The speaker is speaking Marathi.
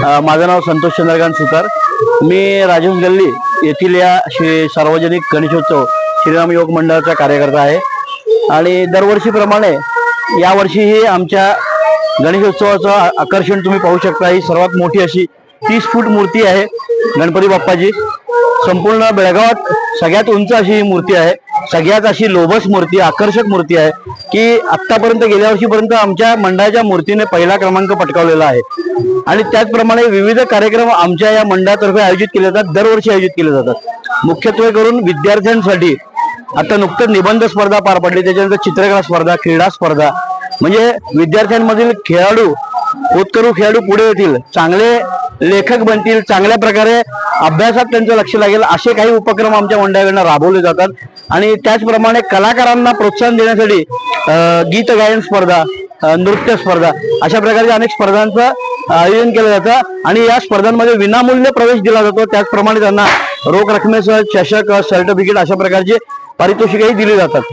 माझं नाव संतोष चंद्रकांत सुतार. मी राजेश गल्ली येथील या श्री सार्वजनिक गणेशोत्सव श्रीराम योग मंडळाचा कार्यकर्ता आहे. आणि दरवर्षीप्रमाणे यावर्षीही आमच्या गणेशोत्सवाचं आकर्षण तुम्ही पाहू शकता. ही सर्वात मोठी अशी तीस फूट मूर्ती आहे गणपती बाप्पाची. संपूर्ण बेळगावात सगळ्यात उंच अशी ही मूर्ती आहे. सगळ्यात अशी लोभस मूर्ती आकर्षक मूर्ती आहे की आत्तापर्यंत गेल्या वर्षीपर्यंत आमच्या मंडळाच्या मूर्तीने पहिला क्रमांक पटकावलेला आहे. आणि त्याचप्रमाणे विविध कार्यक्रम आमच्या या मंडळातर्फे आयोजित केले जातात दरवर्षी आयोजित केले जातात. मुख्यत्वे करून विद्यार्थ्यांसाठी आता नुकतंच निबंध स्पर्धा पार पडली त्याच्यानंतर चित्रकला स्पर्धा क्रीडा स्पर्धा. म्हणजे विद्यार्थ्यांमधील खेळाडू होतकरू खेळाडू पुढे येतील चांगले लेखक बनतील चांगल्या प्रकारे अभ्यासात त्यांचं लक्ष लागेल असे काही उपक्रम आमच्या मंडळाकडनं राबवले जातात. आणि त्याचप्रमाणे कलाकारांना प्रोत्साहन देण्यासाठी गीत गायन स्पर्धा नृत्य स्पर्धा अशा प्रकारच्या अनेक स्पर्धांचं आयोजन केलं जातं. आणि या स्पर्धांमध्ये विनामूल्य प्रवेश दिला जातो. त्याचप्रमाणे त्यांना रोख रकमेसह चषक सर्टिफिकेट अशा प्रकारचे पारितोषिकही दिली जातात.